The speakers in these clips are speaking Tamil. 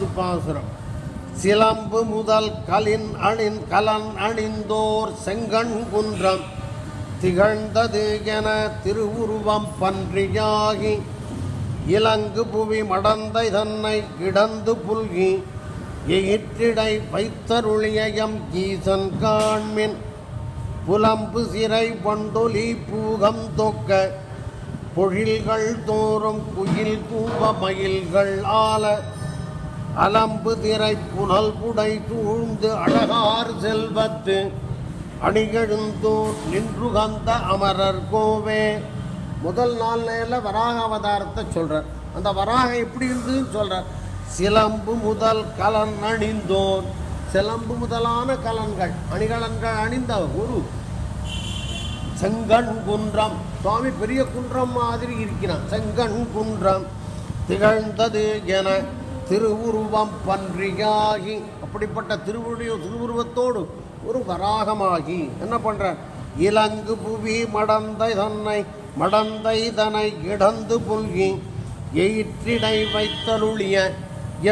மூணாவது பாசுரம். சிலம்பு முதல் கலின் அணின் கலன் அணிந்தோர் செங்கண் குன்றம். திகழ்ந்தது என திருவுருவம் பன்றியாகி இலங்கு புவி மடந்தை தன்னை கிடந்து புல்கி எயிற்றிடை வைத்தருளியம் ஈசன் காண்மின். புலம்பு சிறை பண்டொலி பூகம் தொக்க பொழில்கள் தோறும் குயில் கூவ மயில்கள் ஆல அலம்பு திரை புனல் புடை தூழ்ந்து அழகார் செல்வத்து அணிகெழுந்தோர் நின்றுகந்த அமரர் கோவே. முதல் நாள்ல வராக அவதாரத்தை சொல்றார். அந்த வராகம் எப்படி இருந்ததுன்னு சொல்றார். சிலம்பு முதல் கலன் அணிந்தோர். சிலம்பு முதலான கலன்கள் அணிகலன்கள் அணிந்த குரு செங்கண் குன்றம். சுவாமி பெரிய குன்றம் மாதிரி இருக்கிறான். செங்கண் குன்றம் திகழ்ந்தது என திருவுருவம் பன்றியாகி அப்படிப்பட்ட திருவுடைய திருவுருவத்தோடு ஒரு வராகமாகி என்ன பண்ணுற இலங்கு புவி மடந்தை தன்னை மடந்தை தனை இடந்து புல்கி எயிற்றிடை வைத்தருளிய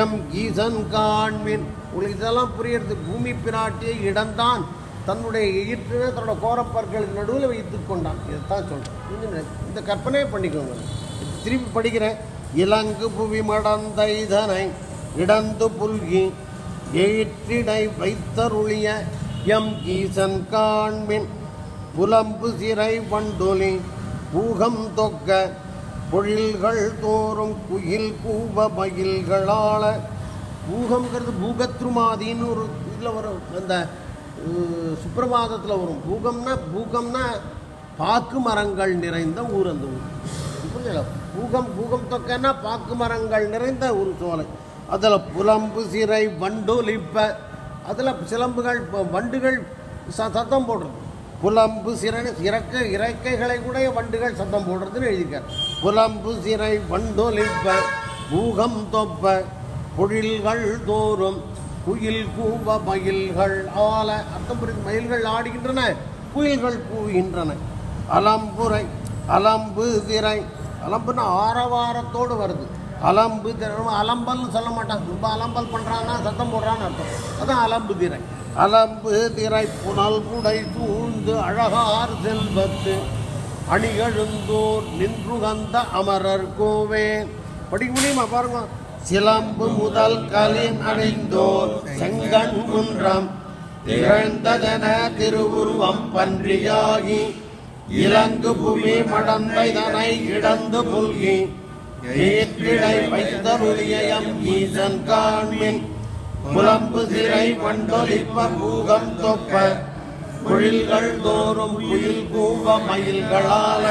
எம் ஈசன் காண்மின். உங்களுக்கு இதெல்லாம் புரியறது. பூமி பிராட்டியை இடம்தான் தன்னுடைய எயிற்றினை தன்னோட கோரப்பற்களுக்கு நடுவில் வைத்து கொண்டான். இதைத்தான் சொல்கிறேன் இந்த கற்பனையை பண்ணிக்கோங்க. திருப்பி படிக்கிறேன். இலங்கு புவி மடந்த இதனை இடந்து புல்கி எயிற்றிடை வைத்தருளிய எம் ஈசன் காண்மின் புலம்பு சிறை வண்டொலி பூகம் தொக்க பொழில்கள் தோறும் குயில் கூவ மயில்களால. பூகம்ங்கிறது பூகத்ருமாதின்னு ஒரு இதில் வரும். அந்த சுப்பிரபாதத்தில் வரும். பூகம்னா பூகம்னா பாக்கு மரங்கள் நிறைந்த ஊர் அந்த ஊர். புரியல பூகம் பூகம் தொக்கன்னா பாக்கு மரங்கள் நிறைந்த ஒரு சோலை. அதில் புலம்பு சிறை வண்டொலிப்ப அதில் சிலம்புகள் வண்டுகள் ச சத்தம் போடுறது. புலம்பு சிறை இறக்க இறக்கைகளை கூட வண்டுகள் சத்தம் போடுறதுன்னு எழுதியிருக்கார். புலம்பு சிறை வண்டொலிப்ப பூகம் தொப்ப பொழில்கள் தோறும் குயில் கூவ மயில்கள் ஆல அர்த்தம் புரியுது? மயில்கள் ஆடுகின்றன குயில்கள் கூவுகின்றன. அலம்புரை அலம்பு திரை அலம்புன்னா ஆரவாரத்தோடு வருது. அலம்பு திரை அலம்பல்னு சொல்ல மாட்டான் ரொம்ப அலம்பல் பண்ணுறான்னா சத்தம் போடுறான்னு அர்த்தம். அதான் அலம்பு திரை. அலம்பு திரை புனல் புடை தூந்து அழகார் செல்வத்து. அணிகழுந்தோர் நின்றுகந்த அமரர் கோவே. படிக்க முடியுமா பாருங்க. சிலம்பு முதல் கலின் அணிந்தோர் செங்கன் குன்றம். திகழ்ந்ததென திருவுருவம் பன்றியாகி இலங்கு புவி மடந்தைதனை இடந்து புல்கி ஏற்றிடை வைத்தருளியம் ஈசன் காண்மின். புலம்பு சிறை பண்டொலிப்ப பூகம் தொப்ப குழில்கள் தோறும் குயில் கூவ மயில்களால.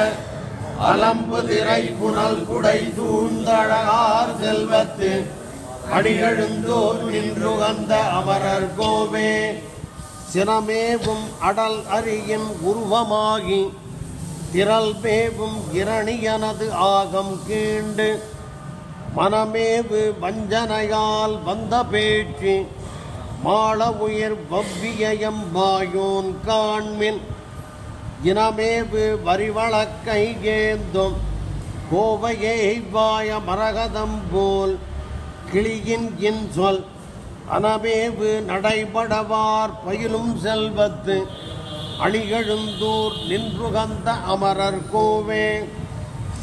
அலம்பு திரை புனல் குடை சூழ்ந்தழகார் செல்வத்து அடிகழுந்தோர் நின்று வந்த அமரர் கோவே. சினமேவும் அடல் அரியின் உருவமாகி திரள் மேவும் இரணியனது ஆகம் கீண்டு மனமேவு வஞ்சனையால் வந்த பேச்சு மாள உயிர் வவ்வியம் வாயோன் காண்மின் இனமேவு வரிவளக்கை ஏந்தும் கோவையை வாய மரகதம் போல் கிளியின் இன் சொல் அனமேவு நடைபடவார் பயிலும் செல்வத்து அழிகழுந்தூர் நின்றுகந்த அமரர் கோவே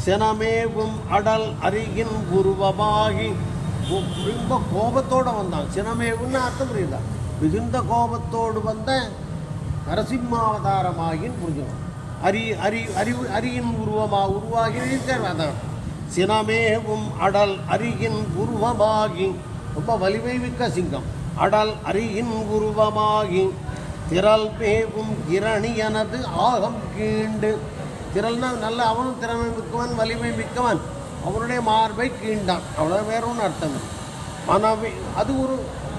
சினமேவும் அடல் அருகின் உருவமாகி ரொம்ப கோபத்தோடு வந்தான். சினமேவுன்னு அர்த்தம் புரியுதா? மிகுந்த கோபத்தோடு வந்த நரசிம்மாவதாரமாகின்னு புரிஞ்சுக்கணும். அரி அரி அறிவு அரியின் உருவமாக உருவாகி அதான். சினமேவும் அடல் அரியின் உருவமாகி ரொம்ப வலிமை மிக்க சிங்கம். அடல் அரியின் உருவமாகி திரள் மேவும் இரணியனது ஆகம் கீண்டு. திரள்னா நல்ல அவனும் திறமை மிக்கவன் வலிமை மிக்கவன். அவனுடைய மார்பை கீண்டான். அவ்வளோ வேற ஒன்று அர்த்தம் மனமே அது ஒரு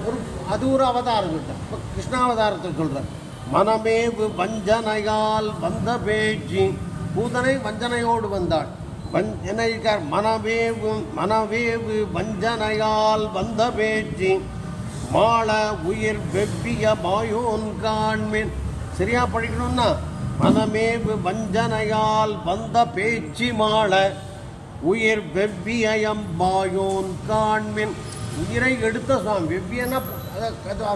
ஒரு அது ஒரு அவதாரம் கிட்ட. இப்போ கிருஷ்ணாவதாரத்தை சொல்கிறார் மனமேவு வஞ்சனையால் வந்த பேச்சு பூதனை வஞ்சனையோடு வந்தாள். வஞ் என்ன இருக்கார்? மனவேவு மனவேவு வஞ்சனையால் வந்த பேச்சு மாள உயிர் வெவ்விய மாயோன் காண்மின். சரியா படிக்கணும்னா மனமேவு வஞ்சனையால் வந்த பேச்சு மாள உயிர் வெவ்வியம் மாயோன் காண்மின். உயிரை எடுத்த சுவாமி வெவ்வியன்னா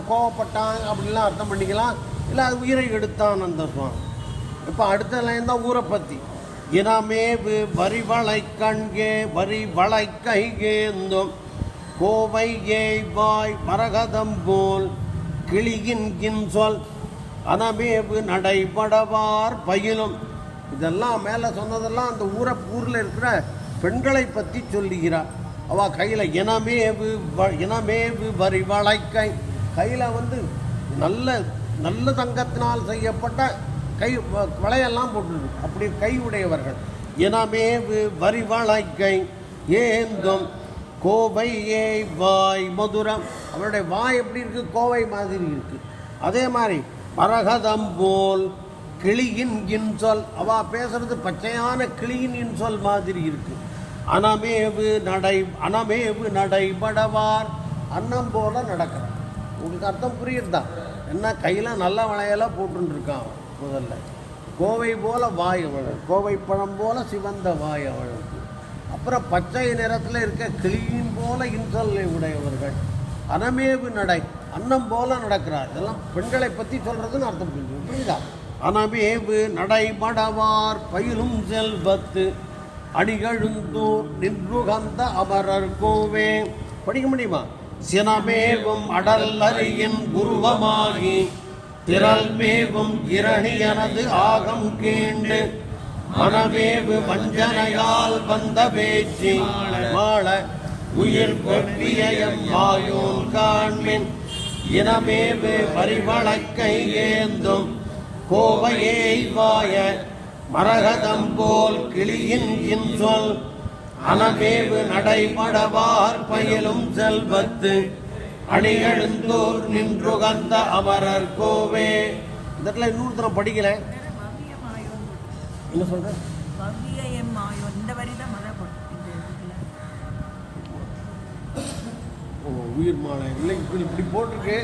கோவப்பட்டான் அப்படிலாம் அர்த்தம் பண்ணிக்கலாம். இல்லை அது உயிரை எடுத்தான் அந்த சுவாமி. இப்போ அடுத்த லைன் தான் ஊரை பற்றி இனமேவு வரிவளை கண்கே வரிவளை கைகேந்தும். கோவை ஏய்வாய் மரகதம் போல் கிளியின் சொல் அனமேவு நடைபடவார் பயிலும். இதெல்லாம் மேலே சொன்னதெல்லாம் அந்த ஊரை ஊரில் இருக்கிற பெண்களை பற்றி சொல்லுகிறார். அவ கையில் இனமேவு வ- இனமேவு வரி வளைக்கை. கையில் வந்து நல்ல நல்ல தங்கத்தினால் செய்யப்பட்ட கை வளையெல்லாம் போட்டுருக்கு. அப்படி கை உடையவர்கள் இனமேவு வரி வளைக்கை. ஏந்தும் கோவையே வாய் மதுரம். அவருடைய வாய் எப்படி இருக்கு? கோவை மாதிரி இருக்கு. அதே மாதிரி மரகதம் போல் கிளியின் இன்சொல். அவ பேசுறது பச்சையான கிளியின் இன்சொல் மாதிரி இருக்கு. அனமேவு நடை அனமேவு நடைபடவார். அன்னம் போல நடக்கிறார் உங்களுக்கு அர்த்தம் புரியுதா? என்ன கையில் நல்ல வளையெல்லாம் போட்டுன்னு முதல்ல. கோவை போல வாய் அவள். கோவை பழம் போல சிவந்த வாய் அவள். அப்புறம் பச்சை நிறத்தில் இருக்க கிளியின் போல இன்சொல்லை உடையவர்கள். அனமேவு நடை அன்னம் போல நடக்கிறார். இதெல்லாம் பெண்களை பற்றி சொல்கிறதுன்னு அர்த்தம் புரிஞ்சு புரியுதா? அனமேவு நடைபடவார் பயிலும் செல்வத்து. அடிகழுந்தூர் நின்றுகந்த அமரர் கோவே. படிக்க முடியுமா? சினமேவும் அடல் அறியின் குருவமாகி திரள் மேவும் இரணியனது ஆகம் கேண்டு. மனமேவு வஞ்சனையால் வந்த பேச்சு. மாள உயிர் வெவ்வியம் மாயோன் காண்மின். இனமேவு பரிவளக்கை ஏந்தும். கோவையே வாய மரகதம் போல் கிளியின் இன்சொல். அனமேவு நடைபடவார் பயிலும் செல்வத்து. அணியெழுந்தோர் நின்றுகந்த அமரர் கோவே. இந்த இடத்துல இன்னொரு தரம் படிக்கல. என்ன சொல்ற? பவ்ய எம் மாயோன் இந்த வரி தான் மழை போட்டு இந்த இதுல ஓ உயிர் மாலை. இல்லை இப்படி இப்படி போட்டிருக்கு.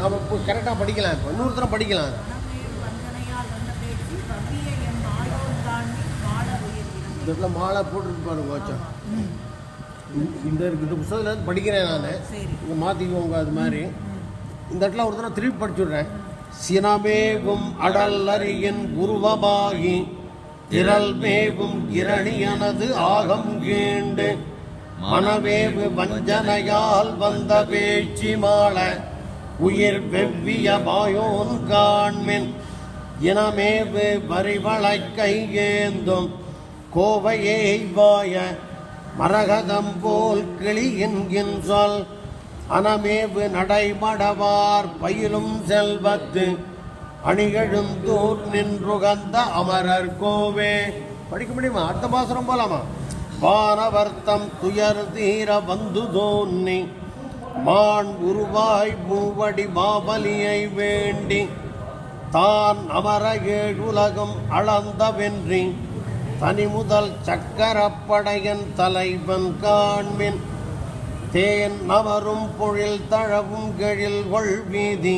நாம இப்போ கரெக்டாக படிக்கலாம் இப்போ. இன்னொரு படிக்கலாம். இந்த இடத்துல மாலை போட்டிருக்கு பாருங்க கோச்சம் இந்த இருக்கு. இந்த புத்தகத்தில் படிக்கிறேன் நான். இங்கே மாற்றிக்குவோங்க அது மாதிரி. இந்த இடத்துல ஒரு தடவை திருப்பி படிச்சுடுறேன். சினமேகும் அடல்லரியின் உருவமாகி திரள் மேவும் இரணியனது ஆகம் கீண்டு மனவேவு வஞ்சனையால் வந்த பேச்சு மாள உயிர் வெவ்விய மாயோன் காண்மின் இனமேவு வரிவளை கையேந்தும் கோவையை வாய மரகதம் போல் கிளியின் சொல் அனமேவு நடைமடவார் பயிலும் செல்வத்து அணிகழுந்தூர் நின்றுகந்த அமரர் கோவே. படிக்க முடியுமா? அடுத்த பாசனம் போலாமா? வானவர்த்தம் துயர் தீர வந்து தோன்னி மான் உருவாய் மூவடி மாபலியை வேண்டி தான் அமர ஏழுலகம் அளந்த வென்றி தனி முதல் சக்கரப்படையன் தலைவன் காண்மின் தேன் நவரும் பொழில் தழவும் கெழில் கொள் வீதி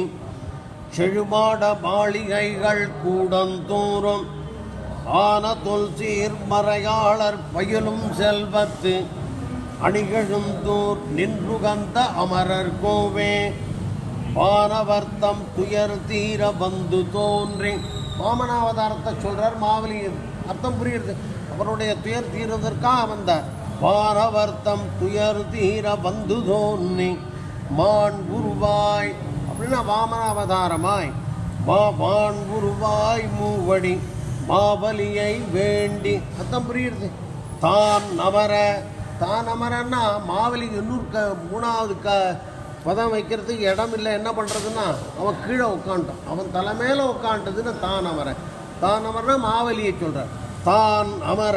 செழுமாட மாளிகைகள் கூடந்தோறும் ஆன தொல் சீர் மறையாளர் பயிலும் செல்வத்து அணிகழுந்தூர் நின்றுகந்த அமரர் கோவே. பானவர்த்தம் துயர் தீர வந்து தோன்றி. வாமனாவதாரத்தை சொல்றார் மாவலி அர்த்தம் புரியுது அவருடைய துயர் தீர்வதற்காக வந்தார். பாரவர்த்தம் துயர் தீர வந்துதோன்னி மான் குருவாய். அப்படின்னா வாமனாவதாரமாய். மா மான் குருவாய் மூவடி மாவலியை வேண்டி. அர்த்தம் புரியுது தான் நமர தான் அமரன்னா மாவலி இன்னொரு க மூணாவது க பதம் வைக்கிறதுக்கு இடம் இல்லை. என்ன பண்ணுறதுன்னா அவன் கீழே உட்காண்டான் அவன் தலை மேலே உட்காண்டதுன்னு தான் அமர தான் அமரன்னா மாவலியை சொல்கிறார் தான் அமர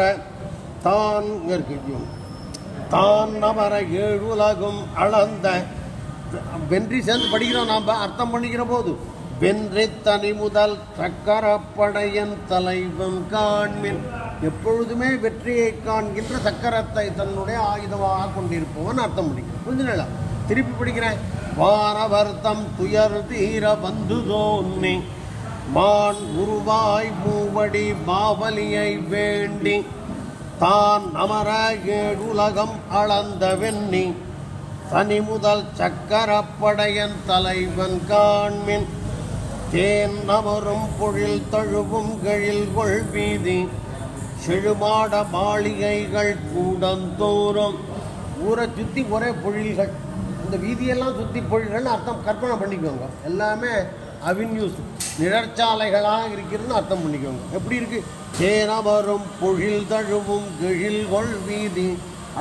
தான் இங்க இருக்கு ஐயோ. தான் அமர ஏழுலகும் அளந்த. வென்றி சேர்ந்து படிக்கிறோம் நாம் அர்த்தம் பண்ணிக்கிற போது. வென்றி தனி முதல் சக்கரப்படையன் தலைவன் காண்மின். எப்பொழுதுமே வெற்றியை காண்கின்ற சக்கரத்தை தன்னுடைய ஆயுதமாக கொண்டிருப்பவன் அர்த்தம் பண்ணிக்கிறேன். புரிஞ்சுங்களா திருப்பி படிக்கிறேன். வானவர்த்தம் துயர் தீர வந்து தோன்னி மான் உருவாய் மூவடி மாவலியை வேண்டி. தான் அமர ஏழுலகம் அளந்த வெண்ணி. தனி முதல் சக்கரப்படையன் தலைவன் காண்மின். தேன் அமரும் பொழில் தழுவும் கழில் கொள் வீதி. செழுமாட மாளிகைகள் கூடந்தோறும். ஊரை சுற்றி ஒரே பொழில்கள். இந்த வீதியெல்லாம் சுற்றி பொழில்கள்னு அர்த்தம் கற்பனை பண்ணிக்கோங்க. எல்லாமே அவென்யூஸ். நிழற்சாலைகளாக இருக்கிறதுன்னு அர்த்தம் பண்ணிக்கோங்க. எப்படி இருக்கு? வரும் பொழில் தழுவும் கிழில் கொள் வீதி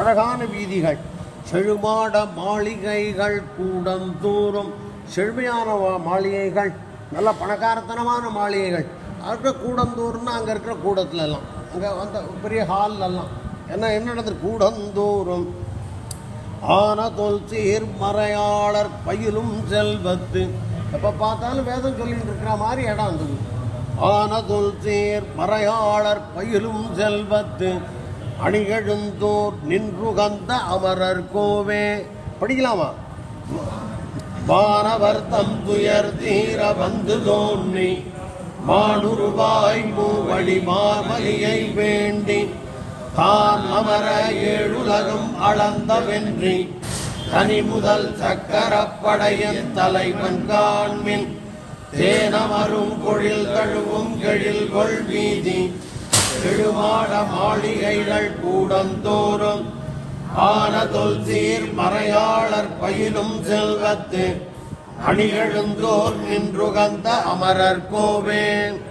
அழகான வீதிகள். செழுமாட மாளிகைகள் கூடந்தோறும் செழுமையான மாளிகைகள் நல்ல பணக்காரத்தனமான மாளிகைகள். அங்கே கூடந்தோறும்னா அங்கே இருக்கிற கூடத்துலலாம். அங்கே அந்த பெரிய ஹால்ல என்ன என்ன நடந்தது கூடந்தோறும் ஆன தொல் சீர் மறையாளர் பயிலும் செல்வத்து. எப்போ பார்த்தாலும் வேதம் சொல்லிட்டு இருக்கிற மாதிரி இடம் இருந்தது ஆன சேர் மறையாளர் பயிலும் செல்வத்து அணிகெழுந்தோர் நின்றுகந்த அமரர் கோவே. படிக்கலாமா? வானவர் தம் துயர் தீர வந்து தோன்றி மானுருவாய் மூவழி மாமலியை வேண்டி தான் அமர ஏழுலகம் அளந்த கனி தனி முதல் சக்கரப்படையின் தலைவன் காண்மில் தேனமரும் பொழில் தழுவும் கெழில் கொள் வீதி எழுமாட மாளிகைகள் கூடந்தோறும். ஆனதொல் சீர் மறையாளர் பயிலும் செல்வத்து. அணிகெழுந்தோர் நின்றுகந்த அமரர் கோவேன்.